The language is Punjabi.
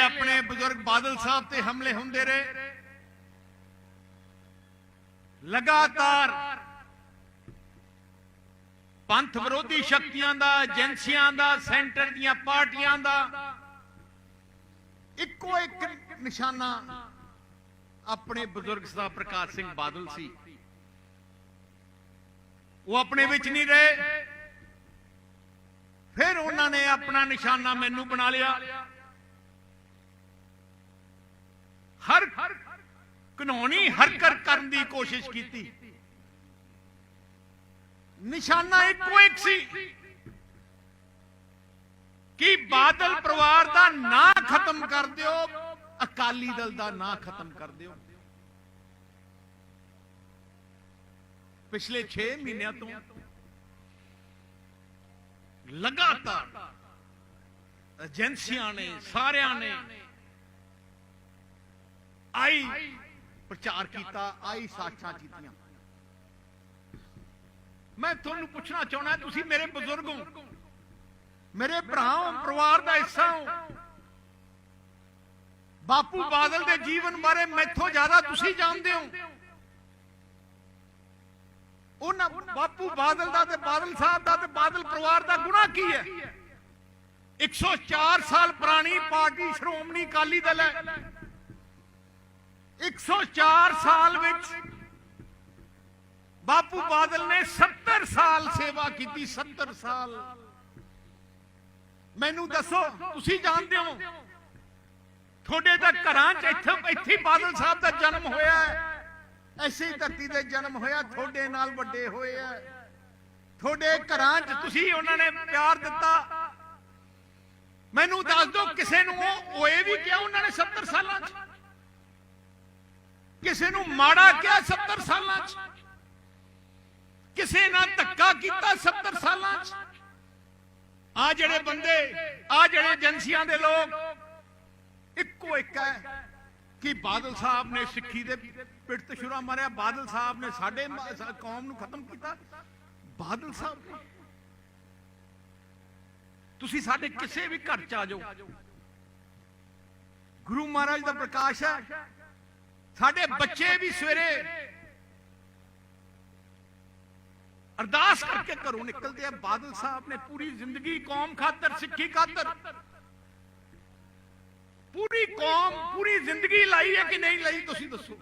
ਆਪਣੇ ਬਜ਼ੁਰਗ ਬਾਦਲ ਸਾਹਿਬ ਤੇ ਹਮਲੇ ਹੁੰਦੇ ਰਹੇ। ਲਗਾਤਾਰ ਪੰਥ ਵਿਰੋਧੀ ਸ਼ਕਤੀਆਂ ਦਾ, ਏਜੰਸੀਆਂ ਦਾ, ਸੈਂਟਰ ਦੀਆਂ ਪਾਰਟੀਆਂ ਦਾ ਇੱਕੋ ਇੱਕ ਨਿਸ਼ਾਨਾ ਆਪਣੇ ਬਜ਼ੁਰਗ ਸਾਹਿਬ ਪ੍ਰਕਾਸ਼ ਸਿੰਘ ਬਾਦਲ ਸੀ। ਉਹ ਆਪਣੇ ਵਿੱਚ ਨਹੀਂ ਰਹੇ। ਫਿਰ ਉਹਨਾਂ ਨੇ ਆਪਣਾ ਨਿਸ਼ਾਨਾ ਮੈਨੂੰ ਬਣਾ ਲਿਆ। ਕਾਨੂੰਨੀ ਹਰਕਤ ਕਰਨ ਦੀ ਕੋਸ਼ਿਸ਼ ਕੀਤੀ। ਨਿਸ਼ਾਨਾ ਇੱਕੋ ਇੱਕ ਸੀ ਕਿ ਬਾਦਲ ਪਰਿਵਾਰ ਦਾ ਨਾਂ ਖਤਮ ਕਰ ਦਿਓ, ਅਕਾਲੀ ਦਲ ਦਾ ਨਾਂ ਖਤਮ ਕਰ ਦਿਓ। ਪਿਛਲੇ 6 ਮਹੀਨਿਆਂ ਤੋਂ ਲਗਾਤਾਰ ਏਜੰਸੀਆਂ ਨੇ, ਸਾਰਿਆਂ ਨੇ ਆਈ ਪ੍ਰਚਾਰ ਕੀਤਾ ਆਈ ਸਾਖਾਂ ਕੀਤੀਆਂ ਮੈਂ ਤੁਹਾਨੂੰ ਪੁੱਛਣਾ ਚਾਹਣਾ ਤੁਸੀਂ ਮੇਰੇ ਬਜ਼ੁਰਗ ਹੋ। ਮੇਰੇ ਭਰਾ ਹੋ, ਪਰਿਵਾਰ ਦਾ ਹਿੱਸਾ ਹੋ। ਬਾਪੂ ਬਾਦਲ ਦੇ ਜੀਵਨ ਬਾਰੇ ਮੈਥੋਂ ਜ਼ਿਆਦਾ ਤੁਸੀਂ ਜਾਣਦੇ ਹੋ। ਉਹਨਾਂ ਬਾਪੂ ਬਾਦਲ ਦਾ ਤੇ ਬਾਦਲ ਸਾਹਿਬ ਦਾ ਤੇ ਬਾਦਲ ਪਰਿਵਾਰ ਦਾ ਗੁਨਾਹ ਕੀ ਹੈ? 104 ਸਾਲ ਪੁਰਾਣੀ ਪਾਰਟੀ ਸ਼੍ਰੋਮਣੀ ਅਕਾਲੀ ਦਲ ਹੈ। 104 ਸਾਲ ਵਿੱਚ ਬਾਪੂ ਬਾਦਲ ਨੇ 70 ਸਾਲ ਸੇਵਾ ਕੀਤੀ 70 ਸਾਲ। ਮੈਨੂੰ ਦੱਸੋ, ਤੁਸੀਂ ਜਾਣਦੇ ਹੋ, ਤੁਹਾਡੇ ਤਾਂ ਘਰਾਂ 'ਚ ਇੱਥੇ ਇੱਥੇ ਬਾਦਲ ਸਾਹਿਬ ਦਾ ਜਨਮ ਹੋਇਆ ਹੈ। ਐਸੀ ਧਰਤੀ ਤੇ ਜਨਮ ਹੋਇਆ, ਤੁਹਾਡੇ ਨਾਲ ਵੱਡੇ ਹੋਏ ਆ। ਤੁਹਾਡੇ ਘਰਾਂ 'ਚ ਤੁਸੀਂ ਉਹਨਾਂ ਨੇ ਪਿਆਰ ਦਿੱਤਾ। ਮੈਨੂੰ ਦੱਸ ਦਿਓ, ਕਿਸੇ ਨੂੰ ਉਹ ਹੋਏ ਵੀ ਕਿਹਾ ਉਹਨਾਂ ਨੇ 70 ਸਾਲਾਂ 'ਚ? ਕਿਸੇ ਨੂੰ ਮਾੜਾ ਕਿਹਾ 70 ਸਾਲਾਂ 'ਚ। ਕਿਸੇ ਨਾਲ ਧੱਕਾ ਕੀਤਾ 70 ਸਾਲਾਂ 'ਚ। ਆ ਜਿਹੜੇ ਬੰਦੇ, ਆ ਜਿਹੜੇ ਏਜੰਸੀਆਂ ਦੇ ਲੋਕ, ਇੱਕੋ ਇੱਕ ਹੈ ਕਿ ਬਾਦਲ ਸਾਹਿਬ ਨੇ ਸਿੱਖੀ ਦੇ ਪਿੱਠ ਤੇ ਛੁਰਾ ਮਾਰਿਆ। ਬਾਦਲ ਸਾਹਿਬ ਨੇ ਸਾਡੇ ਕੌਮ ਨੂੰ ਖਤਮ ਕੀਤਾ। ਬਾਦਲ ਸਾਹਿਬ ਤੁਸੀਂ ਸਾਡੇ ਕਿਸੇ ਵੀ ਘਰ ਚ ਆ ਜਾਓ। ਗੁਰੂ ਮਹਾਰਾਜ ਦਾ ਪ੍ਰਕਾਸ਼ ਹੈ। ਸਾਡੇ ਬੱਚੇ ਵੀ ਸਵੇਰੇ ਅਰਦਾਸ ਕਰਕੇ ਘਰੋਂ ਨਿਕਲਦੇ ਆ। ਬਾਦਲ ਸਾਹਿਬ ਨੇ ਪੂਰੀ ਜ਼ਿੰਦਗੀ ਕੌਮ ਖਾਤਰ ਸਿੱਖੀ ਖਾਤਰ। ਪੂਰੀ ਕੌਮ ਪੂਰੀ ਜ਼ਿੰਦਗੀ ਲਾਈ ਹੈ ਕਿ ਨਹੀਂ ਲਾਈ ਤੁਸੀਂ ਦੱਸੋ।